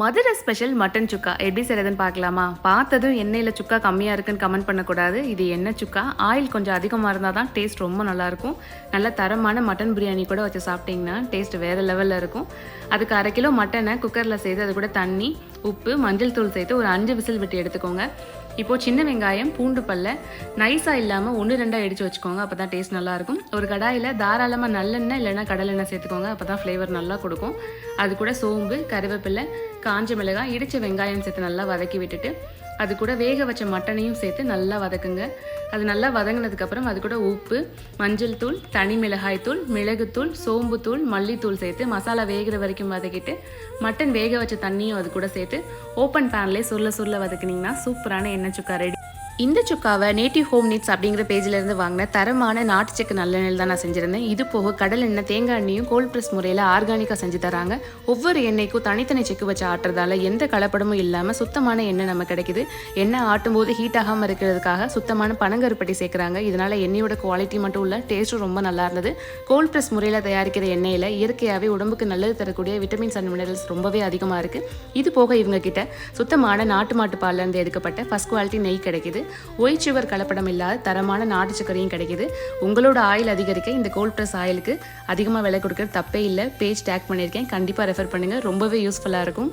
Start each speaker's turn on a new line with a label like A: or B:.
A: Madurai special mutton சுக்கா. எப்படி செய்யறதுன்னு பார்க்கலாமா? பார்த்ததும் எண்ணெயில் சுக்கா கம்மியாக இருக்குன்னு கமெண்ட் பண்ணக்கூடாது. இது எண்ணெய் சுக்கா? ஆயில் கொஞ்சம் அதிகமாக இருந்தால் தான் டேஸ்ட் ரொம்ப நல்லாயிருக்கும். நல்ல தரமான மட்டன் பிரியாணி கூட வச்சு சாப்பிட்டிங்கன்னா டேஸ்ட் வேறு லெவலில் இருக்கும். அதுக்கு அரை கிலோ மட்டனை குக்கரில் சேர்த்து அது கூட தண்ணி உப்பு மஞ்சள் தூள் சேர்த்து ஒரு அஞ்சு விசில் விட்டு எடுத்துக்கோங்க. இப்போது சின்ன வெங்காயம் பூண்டு பல்ல நைஸாக இல்லாமல் ஒன்று ரெண்டாக இடித்து வச்சுக்கோங்க. அப்போ தான் டேஸ்ட் நல்லாயிருக்கும் ஒரு கடாயில் தாராளமாக நல்லெண்ணெய் இல்லைன்னா கடலெண்ணெய் சேர்த்துக்கோங்க. அப்போ தான் ஃப்ளேவர் நல்லா கொடுக்கும். அது கூட சோம்பு கருவேப்பிலை காஞ்ச மிளகாய் இடித்த வெங்காயம் சேர்த்து நல்லா வதக்கி விட்டுட்டு அது கூட வேக வச்ச மட்டனையும் சேர்த்து நல்லா வதக்குங்க. அது நல்லா வதங்கினதுக்கப்புறம் அது கூட உப்பு மஞ்சள் தூள் தனி மிளகாய் தூள் மிளகுத்தூள் சோம்புத்தூள் மல்லித்தூள் சேர்த்து மசாலா வேகிற வரைக்கும் வதக்கிட்டு மட்டன் வேக வச்ச தண்ணியும் அது கூட சேர்த்து ஓப்பன் பேன்லேயே சுருள சுருள வதக்குனிங்கன்னா சூப்பரான எண்ணெய் சுக்கா ரெடி இந்த சுக்காவை நேட்டிவ் ஹோம் நீட்ஸ் அப்படிங்கிற பேஜிலிருந்து வாங்கின தரமான நாட்டு செக்கு நல்லெண்ணெயில் தான் நான் செஞ்சுருந்தேன். இது போக கடல் எண்ணெய் தேங்காய் எண்ணெயும் கோல்ட் ப்ரெஸ் முறையில் ஆர்கானிக்காக செஞ்சு தராங்க. ஒவ்வொரு எண்ணெய்க்கும் தனித்தனி செக்கு வச்சு ஆட்டுறதால எந்த கலப்படமும் இல்லாமல் சுத்தமான எண்ணெய் நம்ம கிடைக்குது. எண்ணெய் ஆட்டும் போது ஹீட் ஆகாமல் இருக்கிறதுக்காக சுத்தமான பனங்கருப்பட்டி சேர்க்குறாங்க. இதனால் எண்ணெயோட குவாலிட்டி மட்டும் இல்லை டேஸ்ட்டும் ரொம்ப நல்லா இருந்தது. கோல்ட் ப்ரெஸ் முறையில் தயாரிக்கிற எண்ணெயில் இயற்கையாகவே உடம்புக்கு நல்லது தரக்கூடிய விட்டமின்ஸ் அண்ட் மினரல்ஸ் ரொம்பவே அதிகமாக இருக்குது இது போக இவங்க கிட்ட சுத்தமான நாட்டு மாட்டு பால்ல இருந்து எடுக்கப்பட்ட ஃபஸ்ட் குவாலிட்டி நெய் கிடைக்குது. ஒயிட் சுவர் கலப்படம் இல்லாத தரமான நாட்டு சர்க்கரையும் கிடைக்குது. உங்களோட ஆயில் அதிகரிக்க இந்த கோல்ட் ப்ரெஸ் ஆயிலுக்கு அதிகமாக விலை கொடுக்கறது தப்பே இல்லை. பேஜ் டேக் பண்ணியிருக்கேன் கண்டிப்பாக ரெஃபர் பண்ணுங்கள் ரொம்பவே யூஸ்ஃபுல்லாக இருக்கும்.